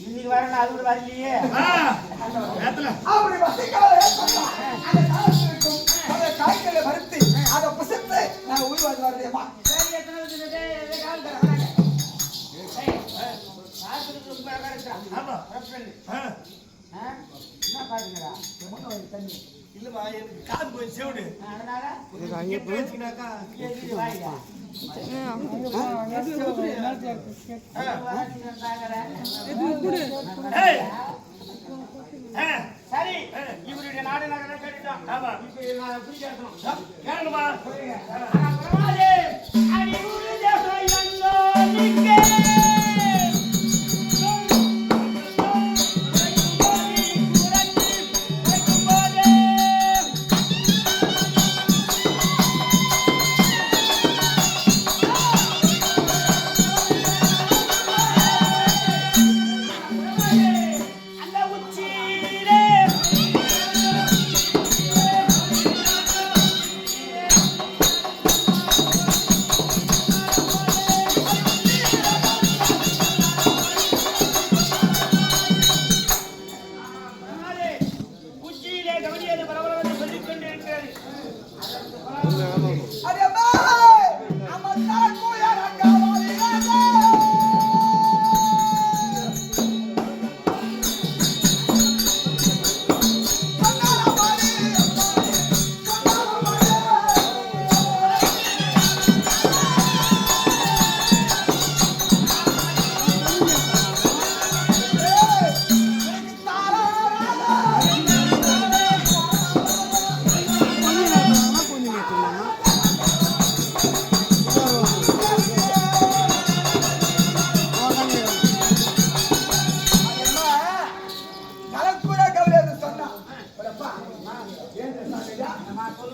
இன்னைக்கு வரணும் அது கூட வரலையே அப்படி வசிக்காத அந்த காலத்தில் இருக்கும். அந்த காய்களை வறுத்து அதை புசித்து நான் உயிர் வாழ்ந்து சரி எத்தனை கால். ஆமா. என்ன பாருங்கடா தண்ணி. இல்லம்மா எனக்கு காது போய் செவிடு. அதனால வச்சுக்கினாக்கா சரி. இவருடைய நாடு நகரம் கேட்டுட்டோம் ஆமா. இப்ப நான் புரிய கேட்கணும்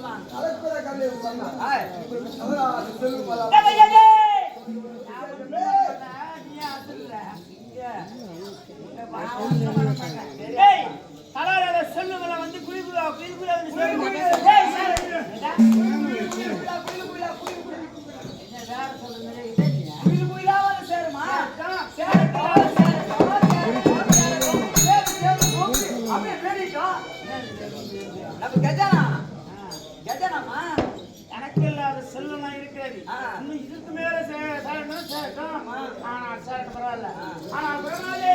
நலக்குற எனக்கு இல்லாத செல்வம் இருக்கிறது. இன்னும் இதுக்கு மேல சேரணும் சேரட்டும். ஆனா சேரட்டும் பரவாயில்ல. ஆனா பரவாயில்ல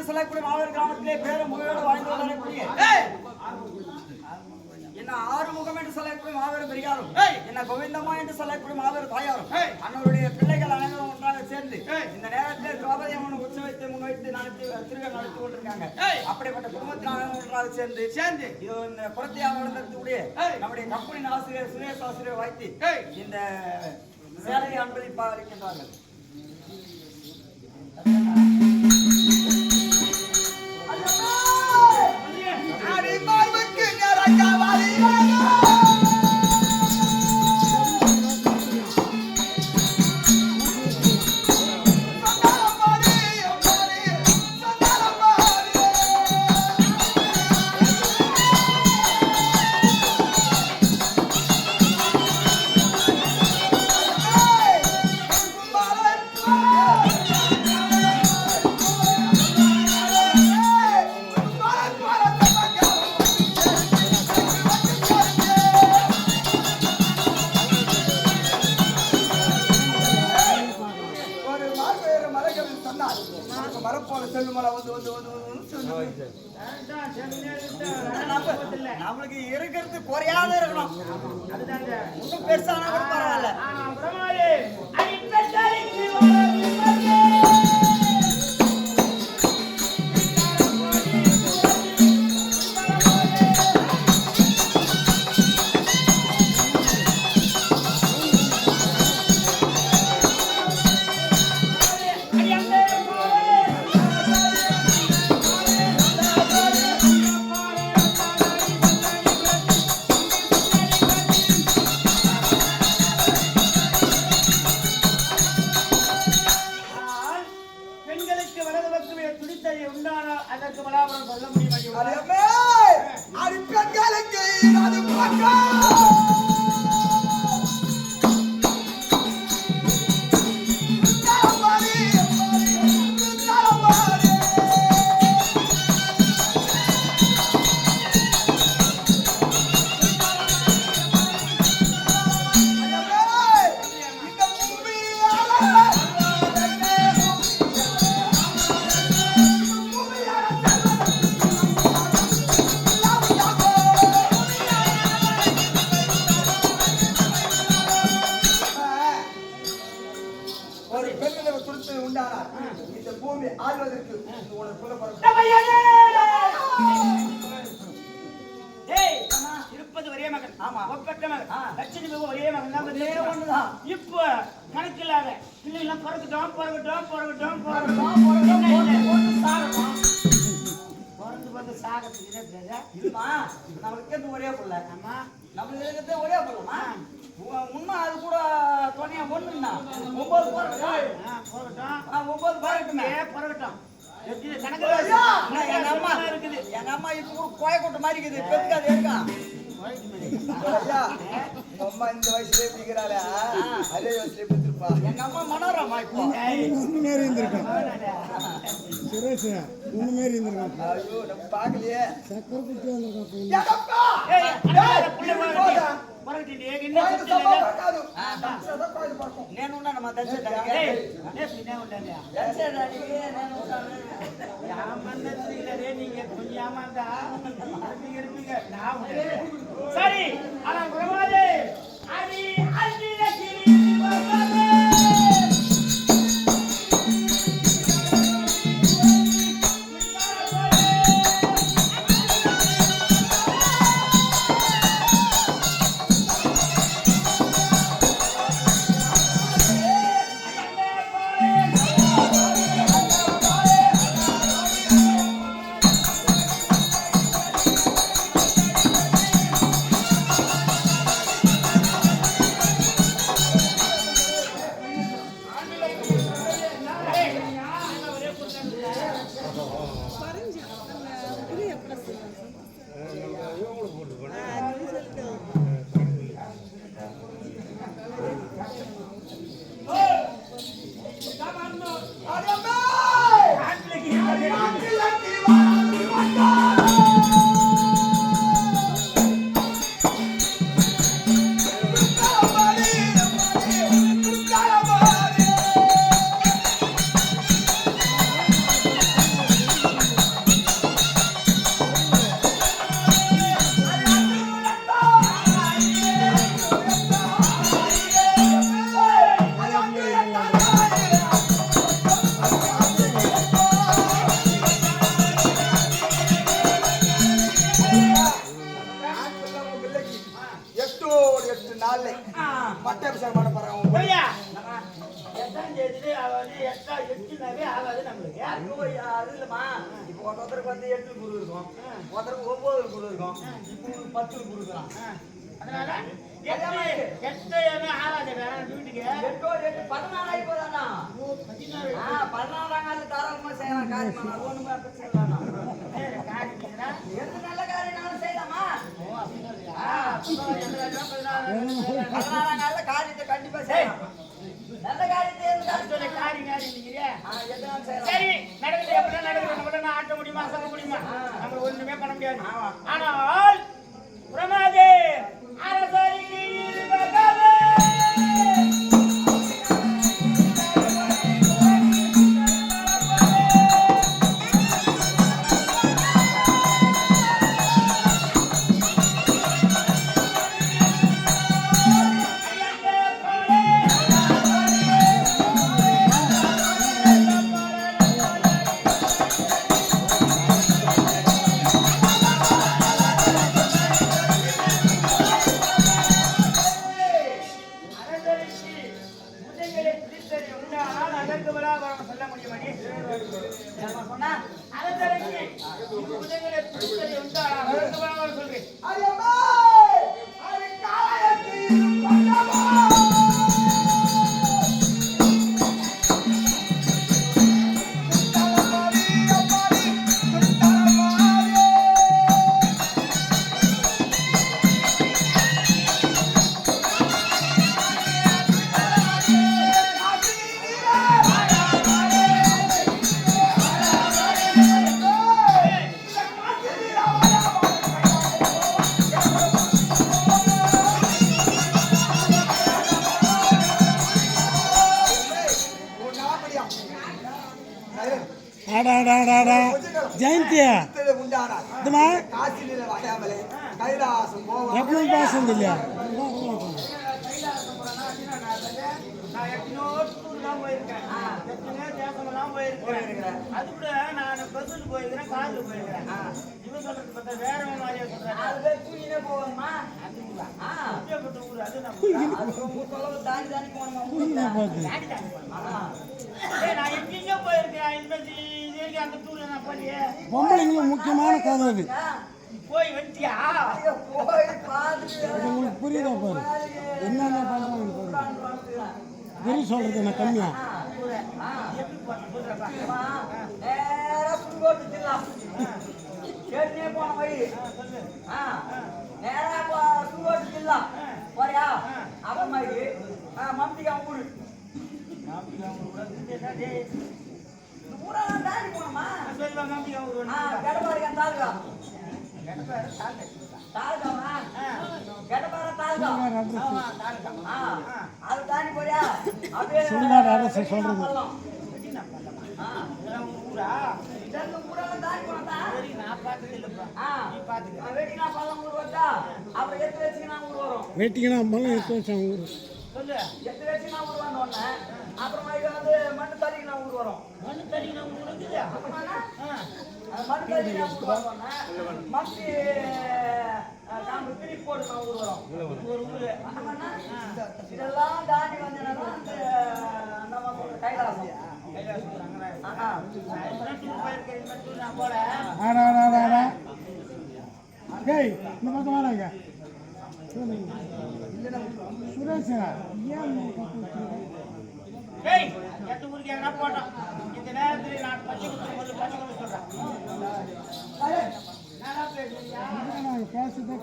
என்று சொல்லக்கூடிய மாவீர கிராமத்திலே பேரும் முகையோடு வாழ்ந்து வரக்கூடிய என்ன ஆறுமுகம் என்று சொல்லக்கூடிய மாபெரும் பெரியாரும் என்ன கோவிந்தம்மா என்று சொல்லக்கூடிய மாபெரும் தாயாரும் அன்னருடைய பிள்ளைகள் அனைவரும் ஒன்றாக சேர்ந்து இந்த நேரத்தில் திரௌபதி அம்மன் உற்சவத்தை முன்வைத்து நடத்தி திருவிழா நடத்தி கொண்டிருக்காங்க. அப்படிப்பட்ட குடும்பத்தில் அனைவரும் ஒன்றாக சேர்ந்து சேர்ந்து! இது இந்த புறத்தியாக நடத்தக்கூடிய நம்முடைய கம்பெனி ஆசிரியர் சுரேஷ் ஆசிரியர் வைத்து இந்த சேலையை அன்பளிப்பாக இருக்கின்றார்கள். பக்கமே துடித்ததை உண்டானால் அதற்கு பலாபலம் சொல்ல முடியுமா? பிறக்கட்டும் பிறக்கட்டும் பிறக்கட்டும், பிறக்கட்டும், போட்டு, போட்டு. பிறந்து பிறந்து சாகத்துக்கு இதே பேரு இதுமா, நம்மளுக்கு இருக்கிறது ஒரே புள்ள. ஆமா. நம்மளுக்கு இருக்கிறது ஒரே புள்ளமா? உ- இன்னும் அது கூட துணையா ஒண்ணுன்னா, ஒன்பது ஆ, ஒன்பது ஐயா, கணக்கில் எங்க அம்மா இருக்குது. எங்க அம்மா இப்ப கூட கோயக்கோட்டை மாதிரி இருக்குது. பெருக்கு அது எடுக்கான் ஐயா, உங்க அம்மா இந்த வயசுல எப்படி இருக்கிறாளே, அதே வயசுல எப்படி இருப்பா? எங்க அம்மா மனோரமா இப்போ ஒன்று மாரி இருந்திருக்கான் சுரேஷ் ஒன்று மாரி இருந்திருக்கான் ஐயோ நம்ம பார்க்கலையே சக்கரை குட்டி வந்திருக்கான் எங்கப்பா? ஏய், ஏய், புள்ள இப்படி பிறக்கட்டும். போதா? பிறக்கட்டும். ஏய், என்ன கோயில் சுத்தி சம்பா இல்லை? பார்க்காது. தட்சதா கோயில் பார்க்கும். నేను ఉన్నానమ్మా, దయచేసి ஏய், దానికి. ஏய், சரி ஆனா குருவாதே அடி அடி. எட்டாம் ஆகாது எட்டா எட்டுனாவே ஆகாது நம்மளுக்கு. அது இல்லம்மா? இப்போ ஒருத்தருக்கு வந்து எட்டு குரு இருக்கும். ஒருத்தருக்கு ஒன்பது குரு இருக்கும். இப்போ பத்து குரு இருக்கலாம். அதனால எட்டு எட்டு ஏன்னா ஆகாது. வேற வீட்டுக்கு எட்டோ எட்டு பதினாலு ஆயிப்போதாண்ணா பதினாறு ஆ பதினாலாம் நாள் தாராளமா செய்யலாம். காரியமா ஒண்ணுமே பிரச்சனை எந்த நல்ல காரியம்னாலும் செய்யலாமா? ஓ பஸ்ஸில் போயிருக்கிறேன் காரில் போயிருக்கிறேன் இவன் சொல்றது பார்த்தா பொம்பளைங்களுக்கு முக்கியமான கதை அது. போய் உங்களுக்கு புரியுதா பாரு? என்னென்ன பாரு. குரு சொல்றது என்ன கம்மியா? போன வழி சொல்லு ஆ நேரா சுங்கோட்டு போறியா? மம்திக்கு அவன் ஊரு டேய், இந்த சுடுகாடு அரசு சொல்றது. ஊரா நான் ஊர் அப்புறம் ஊர் வெட்டிங்கன்னா மலம் எடுத்து வச்சாங்க ஊரு சொல்லு. எட்டு வச்சுக்கினா ஊர் வந்த உடனே அப்புறமா இது வந்து மண்ணு தள்ளிக்கினா ஊர் வரும். மண்ணு தறி நான் ஊர் ஊர் வந்த உடனே இதெல்லாம் தாண்டி வந்தேன்னா அந்த நம்ம கைலாசம் கைலாசம். ரங்கராயன். ஆஹா. நான் இப்பதான் டூர் போயிருக்கேன் இந்த பக்கம் வராங்க சுரேஷ் ஏன் போட்டோம் இந்த நேரத்தில் நான் பச்சை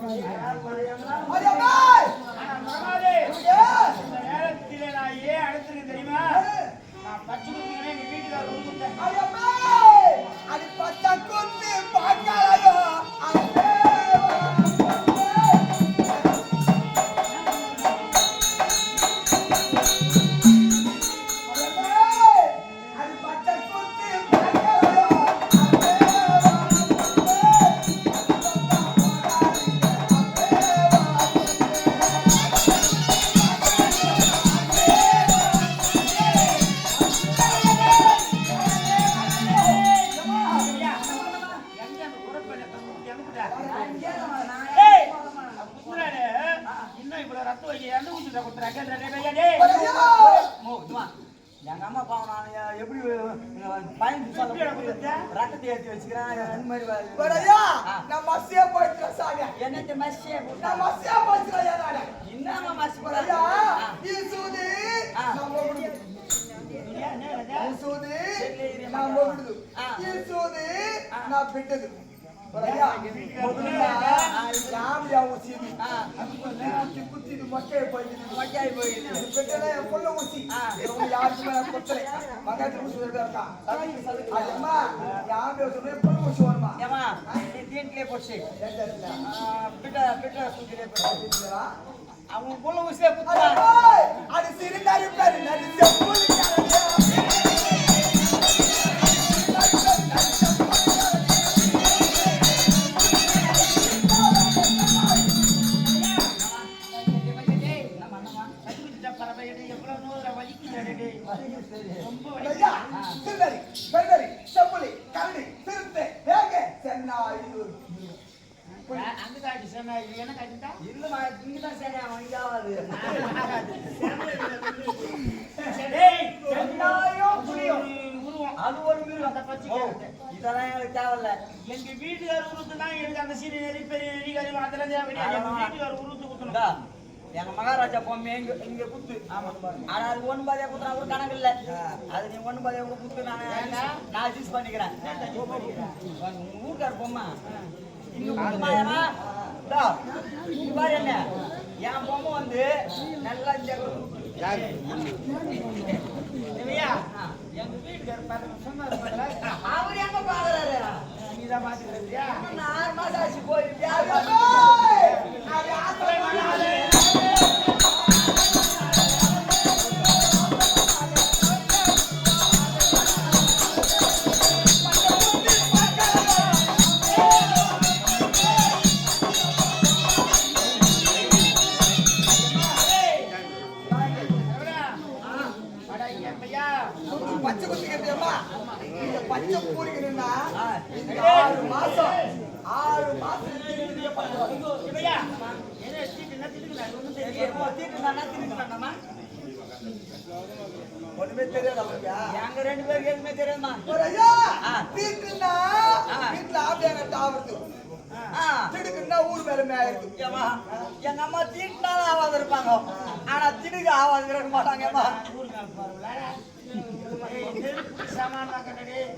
Olha ಮತ್ತೆ ಮಸ್ಸಿ ಮಸ್ಸಿ ಮಸ್ಸಿ ಯಾರ ಇನ್ನಮ್ಮ ಮಸ್ಸಿ ಬರಲ್ಲ ಈ ಸೂದಿ ನಮ್ಮ ಬಿಡುದು ಈ ಸೂದಿ ನಮ್ಮ ಬಿಡುದು ಈ ಸೂದಿ ನಾ ಬಿಟ್ಟದು நீ தீன்கிலே போச்சு. பிட்ட பிட்ட சூட்டிலே போச்சு. அவங்க புள்ள ஊசியே குத்துறாங்க. அது சிறுநரி பேரு நரி செப்புலி எங்க வீட்டுக்கார உருத்து தான் எனக்கு அந்த சீனி நெறி பெரிய நெறி கறி அதெல்லாம் தேவை கிடையாது எங்க வீட்டுக்கார உருத்து குத்தணும். எங்க மகாராஜா பொம்மை இங்க இங்க குத்து. ஆனா அது ஒண்ணு பாதியா குத்துனா கூட கணக்கு இல்ல. அது நீ ஒண்ணு பாதியா கூட குத்து நான் நான் அட்ஜஸ்ட் பண்ணிக்கிறேன். ஊருக்கார் பொம்மை. இங்க பாரு என்ன. என் பொம்மை வந்து நல்லா இந்த இந்த பச்சை பூரிக்கணும்னா. இந்த ஆறு மாசம் ஆறு மாசம் ஒண்ணும் தெரியாது அவருக்கு எங்க ரெண்டு பேருக்கு எதுவுமே தெரியாதுமா? ஆ. வீட்டுல ஆம்பியாங்க டாவறது ஆ. திடுக்குன்னா ஊர் மேல மேயிருது ஏம்மா, எங்க அம்மா தீட்டினாலும் ஆவாது இருப்பாங்க. ஆனா திடுக்கு ஆவாது இருக்க மாட்டாங்கம்மா? ஏய், நெருப்பு சாமான் வாங்கடா டேய்.